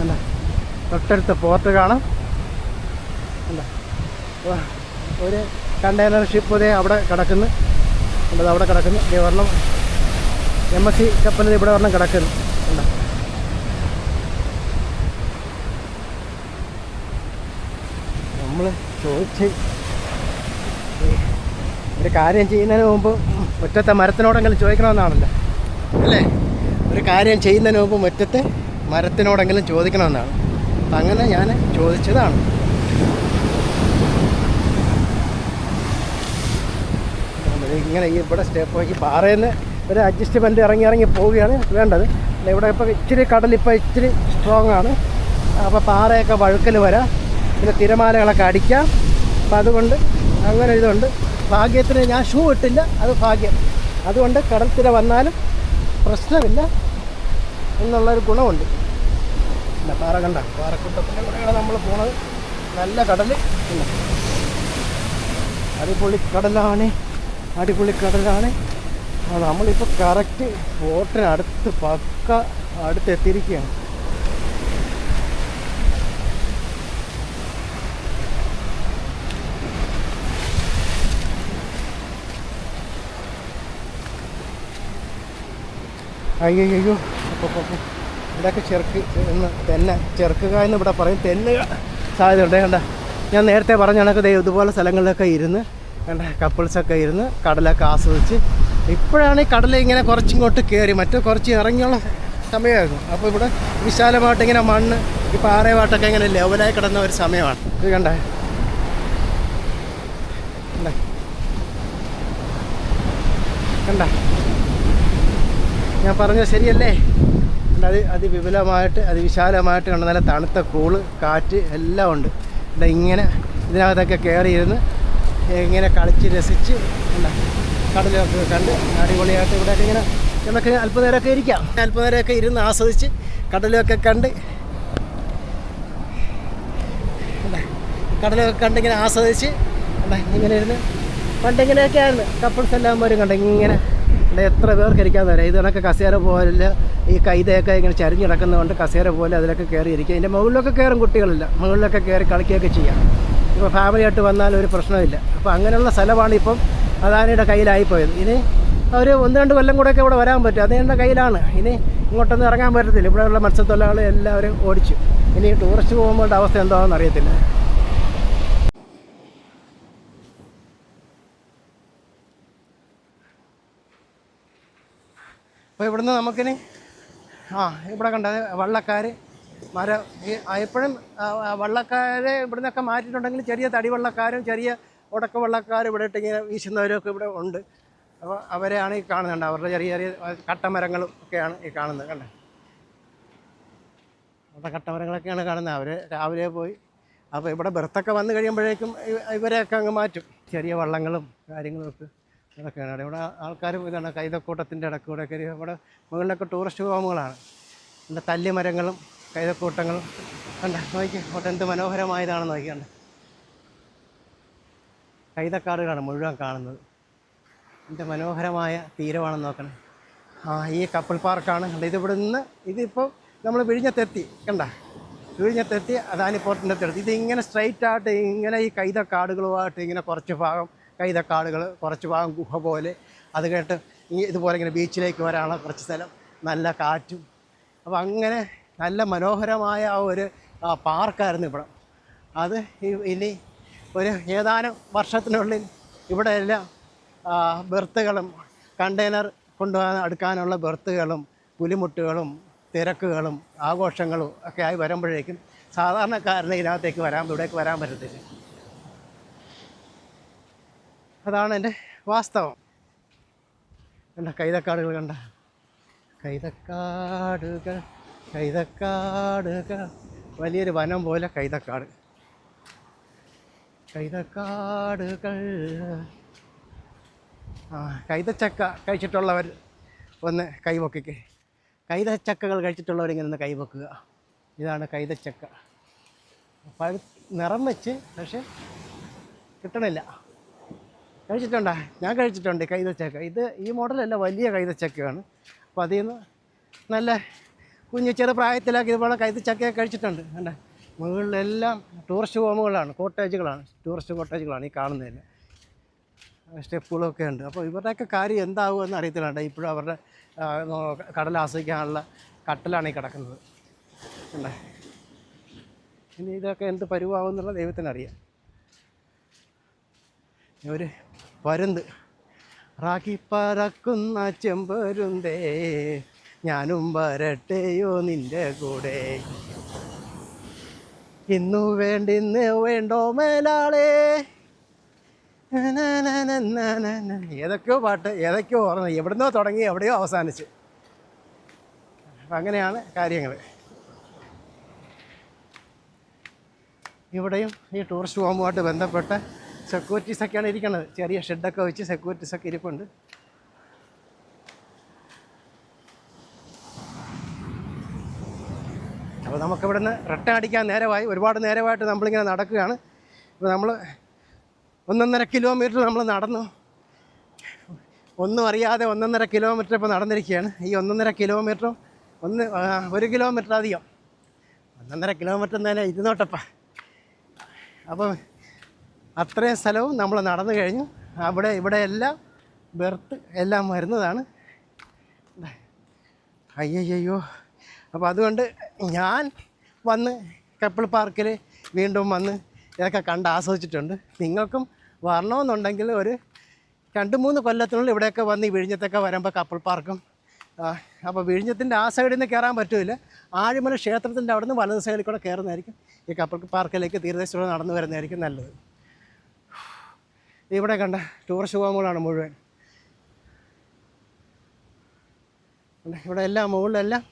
അല്ല തൊട്ടടുത്ത് പോർട്ട് കാണാം. ഒരു കണ്ടെയ്നർ ഷിപ്പ് ഇതേ അവിടെ കിടക്കുന്നു. കണ്ടത് അവിടെ കിടക്കുന്നു. ദേ ഒരെണ്ണം എം എസ് സി കപ്പലിൽ ഇവിടെ ഒരെണ്ണം കിടക്കുന്നു. ഉണ്ട്? നമ്മൾ ചോദിച്ച് ഒരു കാര്യം ചെയ്യുന്നതിന് മുമ്പ് മുറ്റത്തെ മരത്തിനോടെങ്കിലും ചോദിക്കണമെന്നാണല്ലോ. അല്ലേ? ഒരു കാര്യം ചെയ്യുന്നതിന് മുമ്പ് മുറ്റത്തെ മരത്തിനോടെങ്കിലും ചോദിക്കണമെന്നാണ്. അങ്ങനെ ഞാൻ ചോദിച്ചതാണ് നമ്മൾ ഇങ്ങനെ ഈ ഇവിടെ സ്റ്റെപ്പ് ഈ പാറയിൽ നിന്ന് ഒരു അഡ്ജസ്റ്റ്മെന്റ് ഇറങ്ങി ഇറങ്ങി പോവുകയാണ്. വേണ്ടത്. ഇവിടെ ഇപ്പോൾ ഇച്ചിരി കടലിപ്പോൾ ഇച്ചിരി സ്ട്രോങ് ആണ്. അപ്പോൾ പാറയൊക്കെ വഴുക്കൽ വരാം. പിന്നെ തിരമാലകളൊക്കെ അടിക്കാം. അപ്പം അതുകൊണ്ട് അങ്ങനെ ഇതുണ്ട്. ഭാഗ്യത്തിന് ഞാൻ ഷൂ ഇട്ടില്ല. അത് ഭാഗ്യം. അതുകൊണ്ട് കടൽ തിര വന്നാലും പ്രശ്നമില്ല എന്നുള്ളൊരു ഗുണമുണ്ട്. പിന്നെ പാറ കണ്ട. പാറക്കൂട്ടത്തിന്റെ കൂടെയാണ് നമ്മൾ പോണത്. നല്ല കടൽ പിന്നെ അടിപൊളി കടലാണ്. അടിപൊളി കടലാണ്. നമ്മളിപ്പോൾ കറക്റ്റ് ബോട്ടിനടുത്ത് പക്ക അടുത്തെത്തിയിരിക്കുകയാണ്. അയ്യോ ഇവിടെയൊക്കെ ചെറുക്ക് എന്ന് തെന്നെ ചെറുക്കുക എന്ന് ഇവിടെ പറയും തെന്നുക. സാധ്യതയുണ്ട്. കണ്ട ഞാൻ നേരത്തെ പറഞ്ഞ കണക്ക് ഇതുപോലെ സ്ഥലങ്ങളിലൊക്കെ ഇരുന്ന് കണ്ട കപ്പിൾസൊക്കെ ഇരുന്ന് കടലൊക്കെ ആസ്വദിച്ച്. ഇപ്പോഴാണ് ഈ കടൽ ഇങ്ങനെ കുറച്ചിങ്ങോട്ട് കയറി മറ്റു കുറച്ച് ഇറങ്ങിയുള്ള സമയമായിരുന്നു. അപ്പോൾ ഇവിടെ വിശാലമായിട്ട് ഇങ്ങനെ മണ്ണ് ഈ പാറയുമായിട്ടൊക്കെ ഇങ്ങനെ ലെവലായി കിടന്ന ഒരു സമയമാണ്. ഇത് കണ്ടേ? കണ്ടേ? കണ്ട? ഞാൻ പറഞ്ഞത് ശരിയല്ലേ? അത് അതിവിപുലമായിട്ട് അതിവിശാലമായിട്ട് കണ്ട നല്ല തണുത്ത കൂൾ കാറ്റ് എല്ലാം ഉണ്ട്. ഇങ്ങനെ ഇതിനകത്തൊക്കെ കയറി ഇരുന്ന് ഇങ്ങനെ കളിച്ച് രസിച്ച് എന്താ കടലൊക്കെ കണ്ട് അടിപൊളിയായിട്ട് ഇവിടെ ഇങ്ങനെ നമുക്ക് അല്പനേരമൊക്കെ ഇരിക്കാം. അല്പനേരമൊക്കെ ഇരുന്ന് ആസ്വദിച്ച് കടലൊക്കെ കണ്ട് കടലൊക്കെ കണ്ടിങ്ങനെ ആസ്വദിച്ച് ഇങ്ങനെ ഇരുന്ന് പണ്ടിങ്ങനെയൊക്കെ ആയിരുന്നു. കപ്പിൾസ് എല്ലാം വരും കണ്ട? ഇങ്ങനെ എത്ര പേർക്ക് ഇരിക്കാൻ തരാം ഇത് കണക്ക് കസേര പോലെ ഈ കൈതയൊക്കെ ഇങ്ങനെ ചരിഞ്ഞ് കിടക്കുന്നതുകൊണ്ട് കസേര പോലെ അതിലൊക്കെ കയറി ഇരിക്കുക ഇതിന്റെ മുകളിലൊക്കെ കയറും കുട്ടികളില്ല. മുകളിലൊക്കെ കയറി കളിക്കുകയൊക്കെ ചെയ്യാം. ഇപ്പോൾ ഫാമിലിയായിട്ട് വന്നാൽ ഒരു പ്രശ്നമില്ല. അപ്പോൾ അങ്ങനെയുള്ള സ്ഥലമാണ് ഇപ്പം അദാനിയുടെ കയ്യിലായിപ്പോയത്. ഇനി അവർ ഒന്ന് രണ്ട് കൊല്ലം കൂടെയൊക്കെ ഇവിടെ വരാൻ പറ്റും. അതിന്റെ കയ്യിലാണ്. ഇനി ഇങ്ങോട്ടൊന്നും ഇറങ്ങാൻ പറ്റത്തില്ല. ഇവിടെയുള്ള മത്സ്യത്തൊഴിലാളികൾ എല്ലാവരും ഓടിച്ചു. ഇനി ടൂറിസ്റ്റ് പോകുമ്പോഴുടെ അവസ്ഥ എന്താണെന്ന് അറിയത്തില്ല. അപ്പോൾ ഇവിടുന്ന് നമുക്കിനി ആ ഇവിടെ കണ്ടത് വള്ളക്കാർ മര എപ്പോഴും വള്ളക്കാരെ ഇവിടുന്നൊക്കെ മാറ്റിയിട്ടുണ്ടെങ്കിൽ ചെറിയ തടിവള്ളക്കാരും ചെറിയ ഉടക്ക വള്ളക്കാരും ഇവിടെ ഇട്ട് ഇങ്ങനെ വീശുന്നവരൊക്കെ ഇവിടെ ഉണ്ട്. അപ്പോൾ അവരെയാണ് ഈ കാണുന്നുണ്ട് അവരുടെ ചെറിയ ചെറിയ കട്ടമരങ്ങളും ഒക്കെയാണ് ഈ കാണുന്നത് കണ്ടേ? അവിടെ കട്ടമരങ്ങളൊക്കെയാണ് കാണുന്നത്. അവർ രാവിലെ പോയി. അപ്പോൾ ഇവിടെ ബർത്തൊക്കെ വന്നു കഴിയുമ്പോഴേക്കും ഇവ- ഇവരെയൊക്കെ അങ്ങ് മാറ്റും. ചെറിയ വള്ളങ്ങളും കാര്യങ്ങളും ഒക്കെ ഇതൊക്കെയാണ്. ഇവിടെ ആൾക്കാർ ഇതാണ് കൈതക്കൂട്ടത്തിന്റെ ഇടക്കൂടെയൊക്കെ ഒരു ഇവിടെ മുകളിലൊക്കെ ടൂറിസ്റ്റ് ഹോമുകളാണ്. ഇവിടെ തല്ലിമരങ്ങളും കൈതക്കൂട്ടങ്ങളും കണ്ട? നോക്കി. എന്ത് മനോഹരമായതാണെന്ന് നോക്കിക്കണ്ട. കൈതക്കാടുകളാണ് മുഴുവൻ കാണുന്നത്. എന്റെ മനോഹരമായ തീരമാണെന്ന് നോക്കണേ. ആ ഈ കപ്പൽ പാർക്കാണ്. കണ്ട? ഇതിവിടെ നിന്ന് ഇതിപ്പോൾ നമ്മൾ വിഴിഞ്ഞത്തെത്തി. കണ്ട? വിഴിഞ്ഞത്തെത്തി അദാനി പോർട്ടിന്റെ അടുത്ത്. ഇതിങ്ങനെ സ്ട്രൈറ്റ് ആയിട്ട് ഇങ്ങനെ ഈ കൈതക്കാടുകളുമായിട്ട് ഇങ്ങനെ കുറച്ച് ഭാഗം കൈതക്കാടുകൾ കുറച്ച് ഭാഗം ഗുഹ പോലെ. അത് കേട്ട് ഇതുപോലെ ഇങ്ങനെ ബീച്ചിലേക്ക് വരാനുള്ള കുറച്ച് സ്ഥലം. നല്ല കാറ്റും. അപ്പോൾ അങ്ങനെ നല്ല മനോഹരമായ ഒരു പാർക്കായിരുന്നു ഇവിടെ. അത് ഇനി ഒരു ഏതാനും വർഷത്തിനുള്ളിൽ ഇവിടെ എല്ലാം ബെർത്തുകളും കണ്ടെയ്നർ കൊണ്ടുപോകാൻ അടുക്കാനുള്ള ബെർത്തുകളും പുലിമുട്ടുകളും തിരക്കുകളും ആഘോഷങ്ങളും ഒക്കെ ആയി വരുമ്പോഴേക്കും സാധാരണക്കാരന് ഇതിനകത്തേക്ക് വരാൻ ഇവിടേക്ക് വരാൻ പറ്റത്തില്ല. അതാണ് എന്റെ വാസ്തവം. കണ്ട കൈതക്കാടുകൾ കണ്ട. കൈതക്കാടുകൾ കൈതക്കാടുകൾ വലിയൊരു വനം പോലെ കൈതക്കാട്. കൈതക്കാടുകൾ. ആ കൈതച്ചക്ക കഴിച്ചിട്ടുള്ളവർ ഒന്ന് കൈവക്കിക്ക്. കൈതച്ചക്കകൾ കഴിച്ചിട്ടുള്ളവരിങ്ങനെ ഒന്ന് കൈവക്കുക. ഇതാണ് കൈതച്ചക്ക. പഴു നിറം വെച്ച് പക്ഷെ കിട്ടണില്ല. കഴിച്ചിട്ടുണ്ടോ? ഞാൻ കഴിച്ചിട്ടുണ്ട് കൈതച്ചക്ക. ഇത് ഈ മോഡലല്ല വലിയ കൈതച്ചക്കയാണ്. അപ്പോൾ അതിൽ നിന്ന് നല്ല കുഞ്ഞ് ചെറു പ്രായത്തിലാക്കി ഇതുപോലെ കൈതച്ചക്കയൊക്കെ കഴിച്ചിട്ടുണ്ട്. കണ്ടേ? മുകളിലെല്ലാം ടൂറിസ്റ്റ് ഹോമുകളാണ് കോട്ടേജുകളാണ് ടൂറിസ്റ്റ് കോട്ടേജുകളാണ് ഈ കാണുന്നതിന്. സ്റ്റെപ്പുകളൊക്കെ ഉണ്ട്. അപ്പോൾ ഇവരുടെയൊക്കെ കാര്യം എന്താകുമെന്ന് അറിയത്തില്ല. ഇപ്പോഴും അവരുടെ കടൽ ആസ്വദിക്കാനുള്ള കട്ടലാണ് ഈ കിടക്കുന്നത്. അല്ലേ ഇനി ഇതൊക്കെ എന്ത് പരുവാകുമെന്നുള്ള ദൈവത്തിനറിയാം. ഒരു പരുന്ത്. റാക്കി പറക്കുന്ന ചെമ്പരുന്തേ ഞാനും വരട്ടെയോ നിന്റെ കൂടെ? ഇന്നു വേണ്ടിന്ന് വേണ്ടോ മേലാളേ. ഏതൊക്കെയോ പാട്ട് ഏതൊക്കെയോ ഓർമ്മ. എവിടുന്നോ തുടങ്ങി എവിടെയോ അവസാനിച്ച്. അങ്ങനെയാണ് കാര്യങ്ങൾ ഇവിടെയും ഈ ടൂറിസ്റ്റ് ഹോമുമായിട്ട് ബന്ധപ്പെട്ട സെക്യൂരിറ്റീസൊക്കെയാണ് ഇരിക്കുന്നത് ചെറിയ ഷെഡൊക്കെ വെച്ച് സെക്യൂരിറ്റീസൊക്കെ ഇരിപ്പുണ്ട്. നമുക്ക് ഇവിടുന്ന് റിട്ടേൺ അടിക്കാൻ നേരമായി. ഒരുപാട് നേരമായിട്ട് നമ്മളിങ്ങനെ നടക്കുകയാണ്. ഇപ്പോൾ നമ്മൾ ഒന്നൊന്നര കിലോമീറ്റർ നമ്മൾ നടന്നു. ഒന്നും അറിയാതെ ഒന്നൊന്നര കിലോമീറ്റർ ഇപ്പോൾ നടന്നിരിക്കുകയാണ്. ഈ ഒന്നൊന്നര കിലോമീറ്ററും ഒന്ന് ഒരു കിലോമീറ്റർ അധികം. ഒന്നൊന്നര കിലോമീറ്റർ തന്നെ ഇരുന്നോട്ടപ്പ. അപ്പം അത്രയും സ്ഥലവും നമ്മൾ നടന്നു കഴിഞ്ഞു. അവിടെ ഇവിടെ എല്ലാം ബെർത്ത് എല്ലാം വരുന്നതാണ്. അയ്യയ്യോ അപ്പോൾ അതുകൊണ്ട് ഞാൻ വന്ന് കപ്പിൾ പാർക്കിൽ വീണ്ടും വന്ന് ഇതൊക്കെ കണ്ട് ആസ്വദിച്ചിട്ടുണ്ട്. നിങ്ങൾക്കും വരണമെന്നുണ്ടെങ്കിൽ ഒരു രണ്ട് മൂന്ന് കൊല്ലത്തിനുള്ളിൽ ഇവിടെയൊക്കെ വന്ന് ഈ വിഴിഞ്ഞത്തൊക്കെ വരുമ്പോൾ കപ്പിൾ പാർക്കും. അപ്പോൾ വിഴിഞ്ഞത്തിന്റെ ആ സൈഡിൽ നിന്ന് കയറാൻ പറ്റില്ല ആഴിമല ക്ഷേത്രത്തിന്റെ അവിടെ നിന്ന് വലത് സൈഡിൽ കൂടെ കയറുന്നതായിരിക്കും ഈ കപ്പിൾ പാർക്കിലേക്ക് തീരദേശത്തോടെ നടന്നു വരുന്നതായിരിക്കും നല്ലത്. ഇവിടെ കണ്ട ടൂറിസ്റ്റ് ഹോമുകളാണ് മുഴുവൻ. ഇവിടെ എല്ലാം മുകളിലെല്ലാം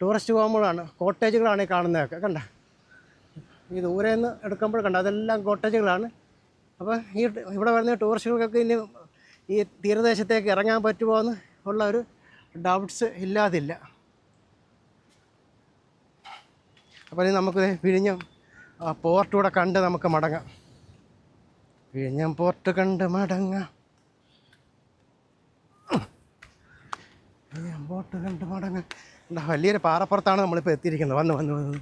ടൂറിസ്റ്റ് പോകുമ്പോഴാണ് കോട്ടേജുകളാണ് ഈ കാണുന്നതൊക്കെ കണ്ട? ഈ ദൂരെ നിന്ന് എടുക്കുമ്പോൾ കണ്ട അതെല്ലാം കോട്ടേജുകളാണ്. അപ്പോൾ ഈ ഇവിടെ വരുന്ന ടൂറിസ്റ്റുകൾക്കൊക്കെ ഇനി ഈ തീരദേശത്തേക്ക് ഇറങ്ങാൻ പറ്റുമോ എന്ന് ഉള്ള ഒരു ഡൗട്ട്സ് ഇല്ലാതില്ല. അപ്പോൾ ഇനി നമുക്ക് വിഴിഞ്ഞം പോർട്ടൂടെ കണ്ട് നമുക്ക് മടങ്ങാം. വിഴിഞ്ഞം പോർട്ട് കണ്ട് മടങ്ങാം. വിഴിഞ്ഞം പോർട്ട് കണ്ട് മടങ്ങാം. എന്താ വലിയൊരു പാറപ്പുറത്താണ് നമ്മളിപ്പോൾ എത്തിയിരിക്കുന്നത്. വന്ന് വന്ന് വന്ന്?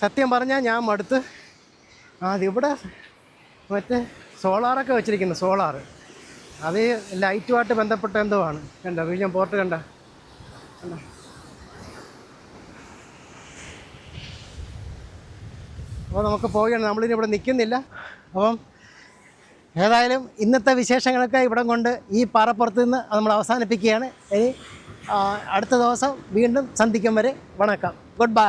സത്യം പറഞ്ഞാൽ ഞാൻ മടുത്ത്. അതിവിടെ മറ്റേ സോളാറൊക്കെ വെച്ചിരിക്കുന്നു സോളാർ. അത് ലൈറ്റുമായിട്ട് ബന്ധപ്പെട്ട എന്തോ ആണ്. കണ്ട വിഴിഞ്ഞം പോർട്ട് കണ്ട? കണ്ട? അപ്പോൾ നമുക്ക് പോവുകയാണ് നമ്മളിനി ഇവിടെ നിൽക്കുന്നില്ല. അപ്പം ഏതായാലും ഇന്നത്തെ വിശേഷങ്ങളൊക്കെ ഇവിടം കൊണ്ട് ഈ പാറപ്പുറത്ത് നിന്ന് നമ്മൾ അവസാനിപ്പിക്കുകയാണ്. ഇനി അടുത്ത ദിവസം വീണ്ടും സന്ധിക്കും വരെ. വണക്കം. Good bye